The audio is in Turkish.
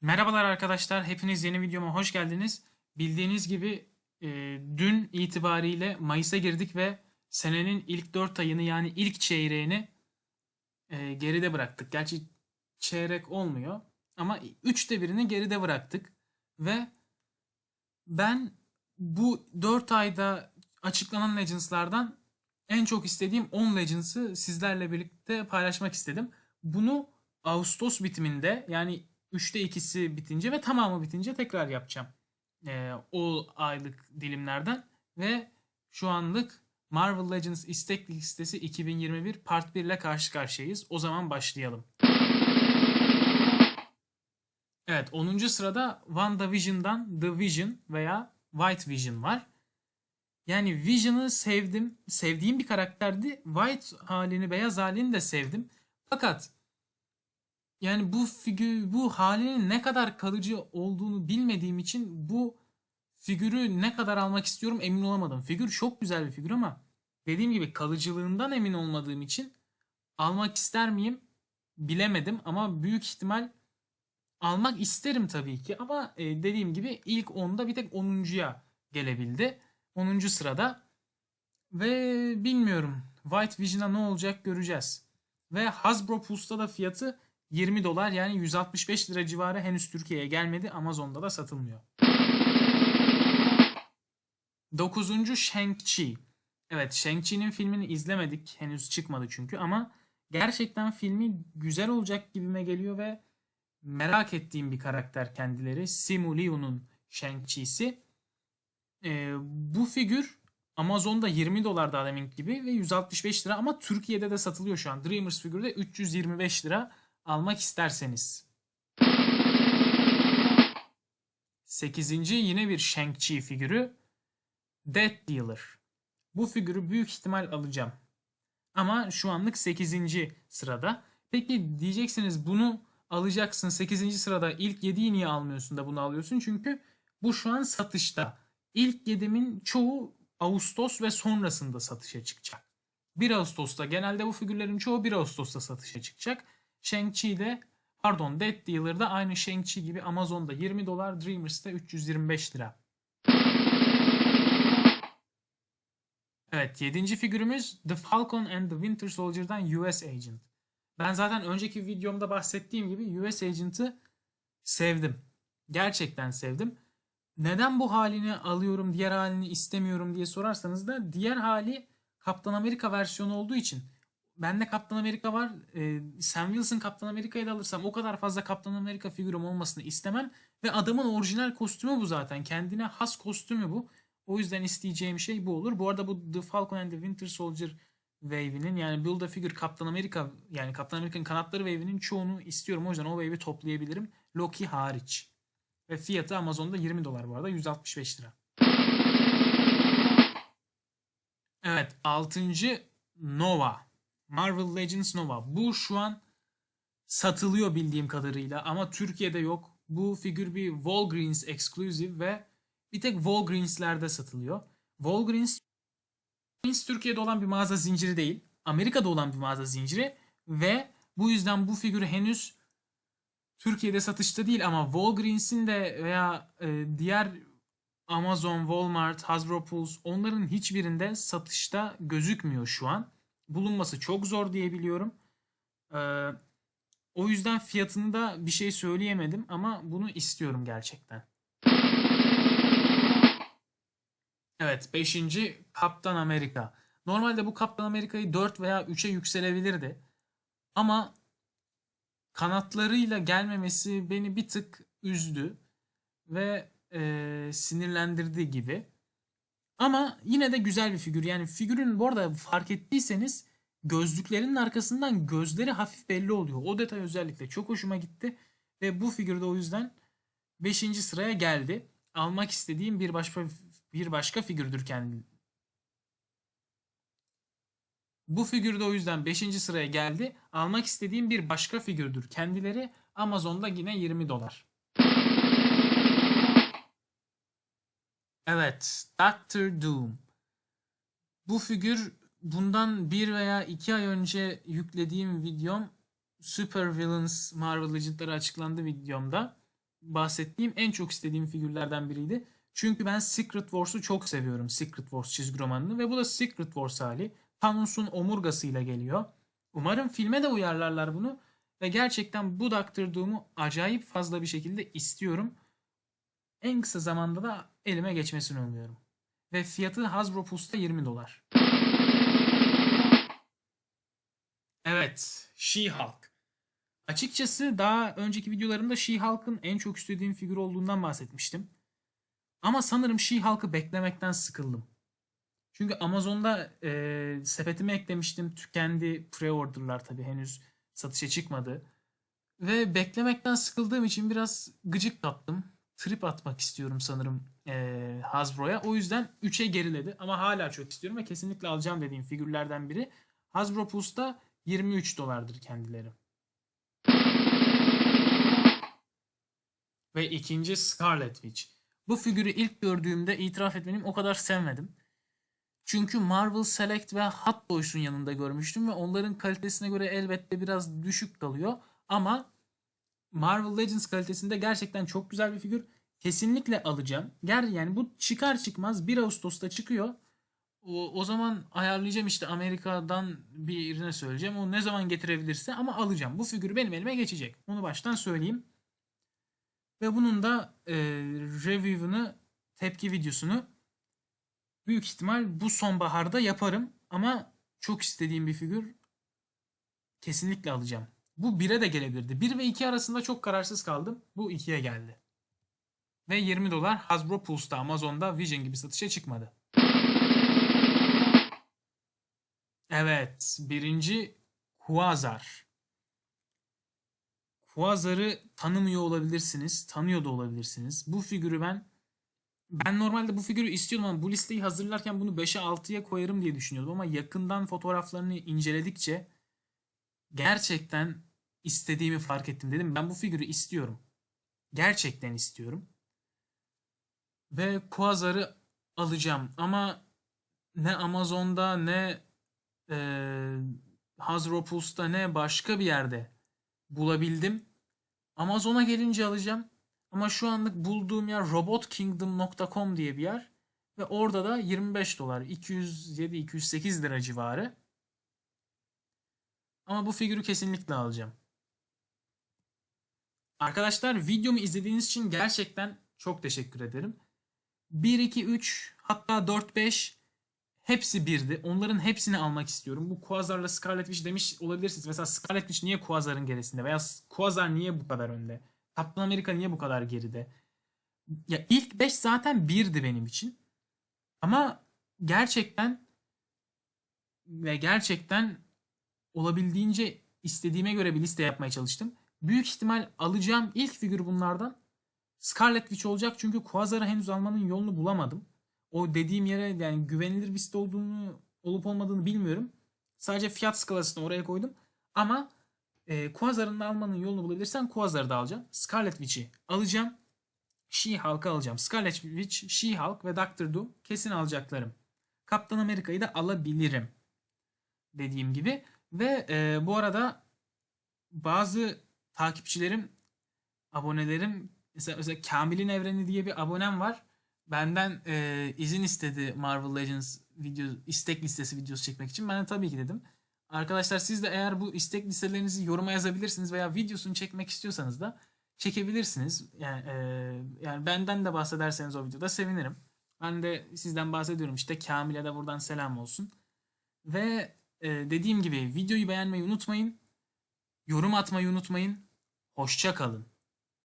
Merhabalar arkadaşlar, hepiniz yeni videoma hoş geldiniz. Bildiğiniz gibi e, dün itibariyle Mayıs'a girdik ve senenin ilk 4 ayını yani ilk çeyreğini e, geride bıraktık. Gerçi çeyrek olmuyor ama üçte birini geride bıraktık. Ve ben bu 4 ayda açıklanan Legends'lardan en çok istediğim 10 Legends'ı sizlerle birlikte paylaşmak istedim. Bunu Ağustos bitiminde yani 3'te 2'si bitince ve tamamı bitince tekrar yapacağım. Ee, o aylık dilimlerden ve şu anlık Marvel Legends istek listesi 2021 Part 1 ile karşı karşıyayız. O zaman başlayalım. Evet 10. sırada WandaVision'dan The Vision veya White Vision var. Yani Vision'ı sevdim. Sevdiğim bir karakterdi. White halini, beyaz halini de sevdim. Fakat yani bu figür, bu halinin ne kadar kalıcı olduğunu bilmediğim için bu figürü ne kadar almak istiyorum emin olamadım. Figür çok güzel bir figür ama dediğim gibi kalıcılığından emin olmadığım için almak ister miyim bilemedim ama büyük ihtimal almak isterim tabii ki ama e, dediğim gibi ilk 10'da bir tek 10.ya gelebildi. 10. sırada ve bilmiyorum White Vision'a ne olacak göreceğiz. Ve Hasbro Pulse'da da fiyatı 20 dolar yani 165 lira civarı henüz Türkiye'ye gelmedi. Amazon'da da satılmıyor. 9. Shang-Chi. Evet Shang-Chi'nin filmini izlemedik. Henüz çıkmadı çünkü ama gerçekten filmi güzel olacak gibime geliyor ve merak ettiğim bir karakter kendileri. Simu Liu'nun Shang-Chi'si. Ee, bu figür Amazon'da 20 dolar daha demin gibi ve 165 lira ama Türkiye'de de satılıyor şu an. Dreamers figürü de 325 lira almak isterseniz. 8. yine bir Shang-Chi figürü Death Dealer. Bu figürü büyük ihtimal alacağım. Ama şu anlık 8. sırada. Peki diyeceksiniz bunu alacaksın 8. sırada ilk 7'yi niye almıyorsun da bunu alıyorsun? Çünkü bu şu an satışta. İlk 7'min çoğu Ağustos ve sonrasında satışa çıkacak. 1 Ağustos'ta genelde bu figürlerin çoğu 1 Ağustos'ta satışa çıkacak. Shang-Chi'de pardon Dead Dealer'da aynı Shang-Chi gibi Amazon'da 20 dolar, Dreamers'ta 325 lira. Evet 7. figürümüz The Falcon and the Winter Soldier'dan US Agent. Ben zaten önceki videomda bahsettiğim gibi US Agent'ı sevdim. Gerçekten sevdim. Neden bu halini alıyorum, diğer halini istemiyorum diye sorarsanız da diğer hali Kaptan Amerika versiyonu olduğu için bende Kaptan Amerika var. E, Sam Wilson Kaptan Amerika'yı da alırsam o kadar fazla Kaptan Amerika figürüm olmasını istemem. Ve adamın orijinal kostümü bu zaten. Kendine has kostümü bu. O yüzden isteyeceğim şey bu olur. Bu arada bu The Falcon and the Winter Soldier wave'inin yani Build a Figure Kaptan Amerika yani Kaptan Amerika'nın kanatları wave'inin çoğunu istiyorum. O yüzden o wave'i toplayabilirim. Loki hariç. Ve fiyatı Amazon'da 20 dolar bu arada. 165 lira. Evet 6. Nova. Marvel Legends Nova. Bu şu an satılıyor bildiğim kadarıyla ama Türkiye'de yok. Bu figür bir Walgreens exclusive ve bir tek Walgreens'lerde satılıyor. Walgreens Türkiye'de olan bir mağaza zinciri değil. Amerika'da olan bir mağaza zinciri ve bu yüzden bu figürü henüz Türkiye'de satışta değil ama Walgreens'in de veya e, diğer Amazon, Walmart, Hasbro Pulse onların hiçbirinde satışta gözükmüyor şu an bulunması çok zor diyebiliyorum. Ee, o yüzden fiyatını da bir şey söyleyemedim ama bunu istiyorum gerçekten. Evet 5. Kaptan Amerika. Normalde bu Kaptan Amerika'yı 4 veya 3'e yükselebilirdi. Ama kanatlarıyla gelmemesi beni bir tık üzdü ve e, sinirlendirdi gibi. Ama yine de güzel bir figür. Yani figürün bu arada fark ettiyseniz gözlüklerinin arkasından gözleri hafif belli oluyor. O detay özellikle çok hoşuma gitti. Ve bu figürde o yüzden 5. sıraya geldi. Almak istediğim bir başka bir başka figürdür kendi. Bu figürde o yüzden 5. sıraya geldi. Almak istediğim bir başka figürdür. Kendileri Amazon'da yine 20 dolar. Evet, Doctor Doom. Bu figür bundan bir veya iki ay önce yüklediğim videom Super Villains Marvel Legends'ları açıklandı videomda. bahsettiğim en çok istediğim figürlerden biriydi. Çünkü ben Secret Wars'u çok seviyorum. Secret Wars çizgi romanını ve bu da Secret Wars hali. Thanos'un omurgasıyla geliyor. Umarım filme de uyarlarlar bunu. Ve gerçekten bu Doctor Doom'u acayip fazla bir şekilde istiyorum. En kısa zamanda da elime geçmesini umuyorum. Ve fiyatı Hasbro Pulse'da 20 dolar. Evet, She-Hulk. Açıkçası daha önceki videolarımda She-Hulk'ın en çok istediğim figür olduğundan bahsetmiştim. Ama sanırım She-Hulk'ı beklemekten sıkıldım. Çünkü Amazon'da e, sepetime eklemiştim. Tükendi pre-order'lar tabii henüz satışa çıkmadı. Ve beklemekten sıkıldığım için biraz gıcık tattım. Trip atmak istiyorum sanırım e, Hasbro'ya. O yüzden 3'e geriledi ama hala çok istiyorum ve kesinlikle alacağım dediğim figürlerden biri. Hasbro Pulse'da 23 dolardır kendileri. Ve ikinci Scarlet Witch. Bu figürü ilk gördüğümde itiraf etmeliyim o kadar sevmedim. Çünkü Marvel Select ve Hot Toys'un yanında görmüştüm ve onların kalitesine göre elbette biraz düşük kalıyor. Ama Marvel Legends kalitesinde gerçekten çok güzel bir figür. Kesinlikle alacağım. Ger yani bu çıkar çıkmaz 1 Ağustos'ta çıkıyor. O, o zaman ayarlayacağım işte Amerika'dan birine söyleyeceğim. O ne zaman getirebilirse ama alacağım. Bu figür benim elime geçecek. Onu baştan söyleyeyim. Ve bunun da e, review'ını, tepki videosunu büyük ihtimal bu sonbaharda yaparım. Ama çok istediğim bir figür kesinlikle alacağım. Bu 1'e de gelebilirdi. 1 ve 2 arasında çok kararsız kaldım. Bu 2'ye geldi. Ve 20 dolar Hasbro Pulse'da Amazon'da Vision gibi satışa çıkmadı. Evet. Birinci Quasar. Quasar'ı tanımıyor olabilirsiniz. Tanıyor da olabilirsiniz. Bu figürü ben ben normalde bu figürü istiyordum ama bu listeyi hazırlarken bunu 5'e 6'ya koyarım diye düşünüyordum ama yakından fotoğraflarını inceledikçe gerçekten istediğimi fark ettim dedim. Ben bu figürü istiyorum. Gerçekten istiyorum. Ve Quasar'ı alacağım ama ne Amazon'da ne e, Hasbro Pulse'da ne başka bir yerde bulabildim. Amazon'a gelince alacağım. Ama şu anlık bulduğum yer robotkingdom.com diye bir yer. Ve orada da 25 dolar, 207-208 lira civarı. Ama bu figürü kesinlikle alacağım. Arkadaşlar videomu izlediğiniz için gerçekten çok teşekkür ederim. 1, 2, 3 hatta 4, 5 hepsi birdi. Onların hepsini almak istiyorum. Bu Quasar'la Scarlet Witch demiş olabilirsiniz. Mesela Scarlet Witch niye Quasar'ın gerisinde? Veya Quasar niye bu kadar önde? Captain America niye bu kadar geride? Ya ilk 5 zaten birdi benim için. Ama gerçekten ve gerçekten olabildiğince istediğime göre bir liste yapmaya çalıştım. Büyük ihtimal alacağım ilk figür bunlardan Scarlet Witch olacak çünkü Quasar'ı henüz almanın yolunu bulamadım. O dediğim yere yani güvenilir bir site olduğunu olup olmadığını bilmiyorum. Sadece fiyat skalasını oraya koydum. Ama e, Quasar'ın almanın yolunu bulabilirsen Quasar'ı da alacağım. Scarlet Witch'i alacağım. She-Hulk'ı alacağım. Scarlet Witch, She-Hulk ve Doctor Doom kesin alacaklarım. Kaptan Amerika'yı da alabilirim. Dediğim gibi. Ve e, bu arada bazı takipçilerim, abonelerim mesela, mesela Kamil'in Evreni diye bir abonem var. Benden e, izin istedi Marvel Legends video istek listesi videosu çekmek için. Ben de tabii ki dedim. Arkadaşlar siz de eğer bu istek listelerinizi yoruma yazabilirsiniz veya videosunu çekmek istiyorsanız da çekebilirsiniz. Yani, e, yani benden de bahsederseniz o videoda sevinirim. Ben de sizden bahsediyorum işte Kamil'e de buradan selam olsun. Ve e, dediğim gibi videoyu beğenmeyi unutmayın. Yorum atmayı unutmayın. Hoşça kalın.